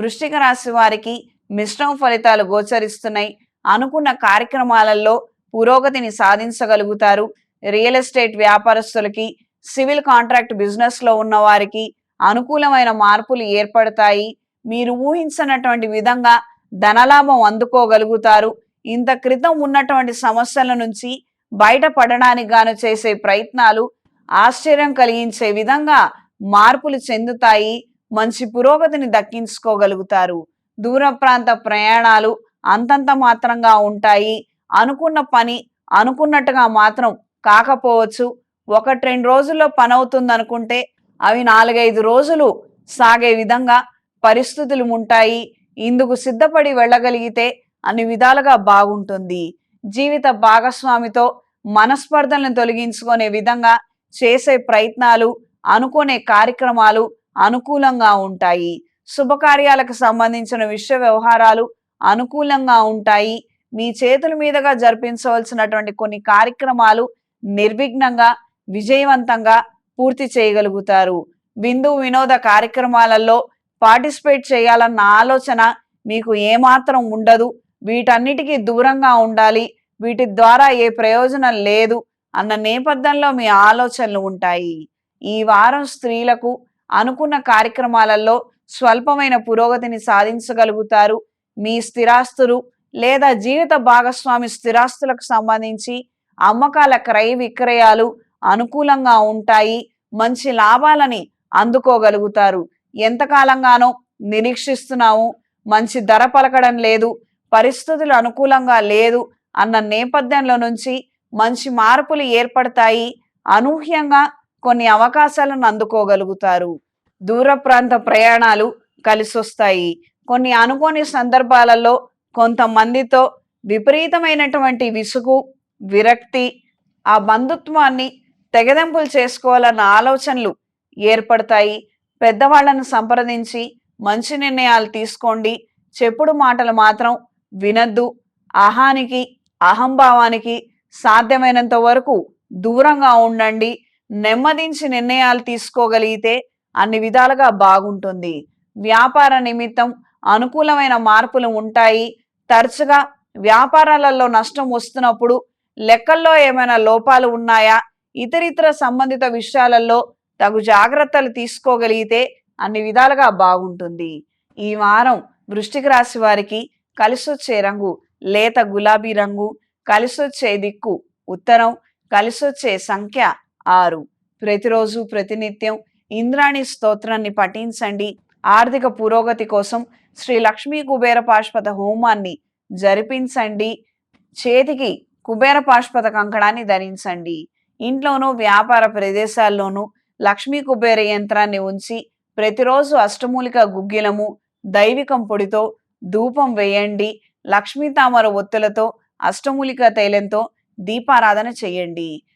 వృష్టిక రాశి వారికి మిశ్రమ ఫలితాలు గోచరిస్తున్నాయి. అనుకున్న కార్యక్రమాలలో పురోగతిని సాధించగలుగుతారు. రియల్ ఎస్టేట్ వ్యాపారస్తులకి సివిల్ కాంట్రాక్ట్ బిజినెస్లో ఉన్న వారికి అనుకూలమైన మార్పులు ఏర్పడతాయి. మీరు ఊహించినటువంటి విధంగా ధనలాభం అందుకోగలుగుతారు. ఇంత క్రితం ఉన్నటువంటి సమస్యల నుంచి బయటపడడానికి గాను చేసే ప్రయత్నాలు ఆశ్చర్యం కలిగించే విధంగా మార్పులు చెందుతాయి. మంచి పురోగతిని దక్కించుకోగలుగుతారు. దూర ప్రాంత ప్రయాణాలు అంతంత మాత్రంగా ఉంటాయి. అనుకున్న పని అనుకున్నట్టుగా మాత్రం కాకపోవచ్చు. ఒకటి రెండు రోజుల్లో పని అవుతుంది అనుకుంటే అవి నాలుగైదు రోజులు సాగే విధంగా పరిస్థితులు ఉంటాయి. ఇందుకు సిద్ధపడి వెళ్ళగలిగితే అన్ని విధాలుగా బాగుంటుంది. జీవిత భాగస్వామితో మనస్పర్ధలను తొలగించుకునే విధంగా చేసే ప్రయత్నాలు అనుకునే కార్యక్రమాలు అనుకూలంగా ఉంటాయి. శుభకార్యాలకు సంబంధించిన విషయ వ్యవహారాలు అనుకూలంగా ఉంటాయి. మీ చేతుల మీదుగా జరిపించవలసినటువంటి కొన్ని కార్యక్రమాలు నిర్విఘ్నంగా విజయవంతంగా పూర్తి చేయగలుగుతారు. బిందు వినోద కార్యక్రమాలలో పార్టిసిపేట్ చేయాలన్న ఆలోచన మీకు ఏమాత్రం ఉండదు. వీటన్నిటికీ దూరంగా ఉండాలి. వీటి ద్వారా ఏ ప్రయోజనం లేదు అన్న నేపథ్యంలో మీ ఆలోచనలు ఉంటాయి. ఈ వారం స్త్రీలకు అనుకున్న కార్యక్రమాలలో స్వల్పమైన పురోగతిని సాధించగలుగుతారు. మీ స్థిరాస్తులు లేదా జీవిత భాగస్వామి స్థిరాస్తులకు సంబంధించి అమ్మకాల క్రయ విక్రయాలు అనుకూలంగా ఉంటాయి. మంచి లాభాలని అందుకోగలుగుతారు. ఎంతకాలంగానో నిరీక్షిస్తున్నాము. మంచి ధర పలకడం లేదు. పరిస్థితులు అనుకూలంగా లేదు అన్న నేపథ్యంలో నుంచి మంచి మార్పులు ఏర్పడతాయి. అనూహ్యంగా కొన్ని అవకాశాలను అందుకోగలుగుతారు. దూర ప్రాంత ప్రయాణాలు కలిసొస్తాయి. కొన్ని అనుకోని సందర్భాలలో కొంతమందితో విపరీతమైనటువంటి విసుగు విరక్తి ఆ బంధుత్వాన్ని తెగదెంపులు చేసుకోవాలన్న ఆలోచనలు ఏర్పడతాయి. పెద్దవాళ్ళను సంప్రదించి మంచి నిర్ణయాలు తీసుకోండి. చెప్పుడు మాటలు మాత్రం వినద్దు. అహానికి అహంభావానికి సాధ్యమైనంత వరకు దూరంగా ఉండండి. నెమ్మదించి నిర్ణయాలు తీసుకోగలిగితే అన్ని విధాలుగా బాగుంటుంది. వ్యాపార నిమిత్తం అనుకూలమైన మార్పులు ఉంటాయి. తరచుగా వ్యాపారాలలో నష్టం వస్తున్నప్పుడు లెక్కల్లో ఏమైనా లోపాలు ఉన్నాయా? ఇతరితర సంబంధిత విషయాలలో తగు జాగ్రత్తలు తీసుకోగలిగితే అన్ని విధాలుగా బాగుంటుంది. ఈ వారం వృష్టిక రాశి వారికి కలిసొచ్చే రంగు లేత గులాబీ రంగు కలిసొచ్చే దిక్కు ఉత్తరం కలిసొచ్చే సంఖ్య ఆరు. ప్రతిరోజు ప్రతినిత్యం ఇంద్రాణి స్తోత్రాన్ని పఠించండి. ఆర్థిక పురోగతి కోసం శ్రీ లక్ష్మీ కుబేర పాష్పత హోమాన్ని జరిపించండి. చేతికి కుబేర పాష్పత కంకణాన్ని ధరించండి. ఇంట్లోనూ వ్యాపార ప్రదేశాల్లోనూ లక్ష్మీ కుబేర యంత్రాన్ని ఉంచి ప్రతిరోజు అష్టమూలిక గుగ్గిలము దైవికం పొడితో ధూపం వేయండి. లక్ష్మీ తామర ఒత్తులతో అష్టమూలిక తైలంతో దీపారాధన చేయండి.